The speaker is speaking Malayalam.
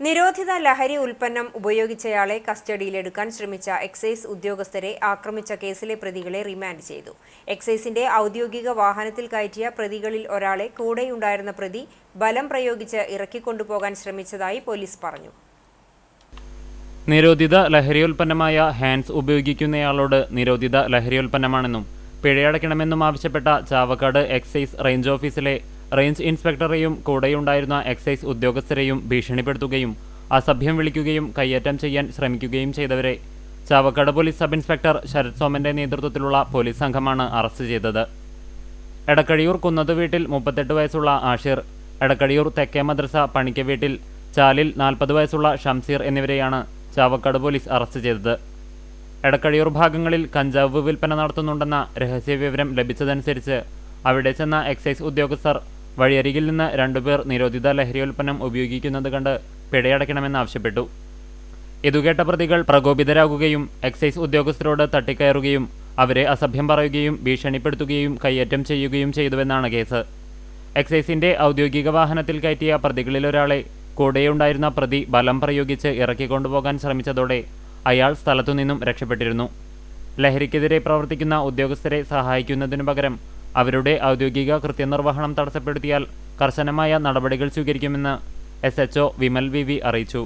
നിരോധിത ലഹരി ഉൽപ്പന്നം ഉപയോഗിച്ചയാളെ കസ്റ്റഡിയിലെടുക്കാൻ ശ്രമിച്ച എക്സൈസ് ഉദ്യോഗസ്ഥരെ ആക്രമിച്ച കേസിലെ പ്രതികളെ റിമാൻഡ് ചെയ്തു. എക്സൈസിന്റെ ഔദ്യോഗിക വാഹനത്തിൽ കയറ്റിയ പ്രതികളിൽ ഒരാളെ കൂടെയുണ്ടായിരുന്ന പ്രതി ബലം പ്രയോഗിച്ച് ഇറക്കിക്കൊണ്ടുപോകാൻ ശ്രമിച്ചതായി പോലീസ് പറഞ്ഞു. നിരോധിത ലഹരി ലഹരിയുൽപ്പന്നമായ ഹാൻഡ്സ് ഉപയോഗിക്കുന്നയാളോട് നിരോധിത ലഹരി ലഹരിയുൽപ്പന്നമാണെന്നും പിഴയടയ്ക്കണമെന്നും ആവശ്യപ്പെട്ട ചാവക്കാട് എക്സൈസ് റേഞ്ച് ഓഫീസിലെ റേഞ്ച് ഇൻസ്പെക്ടറെയും കൂടെയുണ്ടായിരുന്ന എക്സൈസ് ഉദ്യോഗസ്ഥരെയും ഭീഷണിപ്പെടുത്തുകയും അസഭ്യം വിളിക്കുകയും കയ്യേറ്റം ചെയ്യാൻ ശ്രമിക്കുകയും ചെയ്തവരെ Chavakkad police sub inspector Sarath സോമന്റെ നേതൃത്വത്തിലുള്ള പോലീസ് സംഘമാണ് അറസ്റ്റ് ചെയ്തത്. എടക്കഴിയൂർ കുന്നത് വീട്ടിൽ മുപ്പത്തെട്ട് വയസ്സുള്ള ആഷിർ എടക്കഴിയൂർ തെക്കേ മദ്രസ പണിക്ക വീട്ടിൽ ചാലിൽ നാൽപ്പത് വയസ്സുള്ള ഷംസീർ എന്നിവരെയാണ് ചാവക്കാട് പോലീസ് അറസ്റ്റ് ചെയ്തത്. എടക്കഴിയൂർ ഭാഗങ്ങളിൽ കഞ്ചാവ് വിൽപ്പന നടത്തുന്നുണ്ടെന്ന രഹസ്യ രഹസ്യവിവരം ലഭിച്ചതനുസരിച്ച് അവിടെ ചെന്ന എക്സൈസ് ഉദ്യോഗസ്ഥർ വഴിയരികിൽ നിന്ന് രണ്ടുപേർ നിരോധിത ലഹരിയുൽപ്പന്നം ഉപയോഗിക്കുന്നത് കണ്ട് പിഴയടയ്ക്കണമെന്നാവശ്യപ്പെട്ടു ഇതുകേട്ട പ്രതികൾ പ്രകോപിതരാകുകയും എക്സൈസ് ഉദ്യോഗസ്ഥരോട് തട്ടിക്കയറുകയും അവരെ അസഭ്യം പറയുകയും ഭീഷണിപ്പെടുത്തുകയും കയ്യേറ്റം ചെയ്യുകയും ചെയ്തുവെന്നാണ് കേസ്. എക്സൈസിന്റെ ഔദ്യോഗിക വാഹനത്തിൽ കയറ്റിയ പ്രതികളിലൊരാളെ കൂടെയുണ്ടായിരുന്ന പ്രതി ബലം പ്രയോഗിച്ച് ഇറക്കിക്കൊണ്ടുപോകാൻ ശ്രമിച്ചതോടെ അയാൾ സ്ഥലത്തുനിന്നും രക്ഷപ്പെട്ടിരുന്നു. ലഹരിക്കെതിരെ പ്രവർത്തിക്കുന്ന ഉദ്യോഗസ്ഥരെ സഹായിക്കുന്നതിനു പകരം അവരുടെ ഔദ്യോഗിക കൃത്യനിർവഹണം തടസ്സപ്പെടുത്തിയാൽ കർശനമായ നടപടികൾ സ്വീകരിക്കുമെന്ന് എസ് വിമൽ വി വി അറിയിച്ചു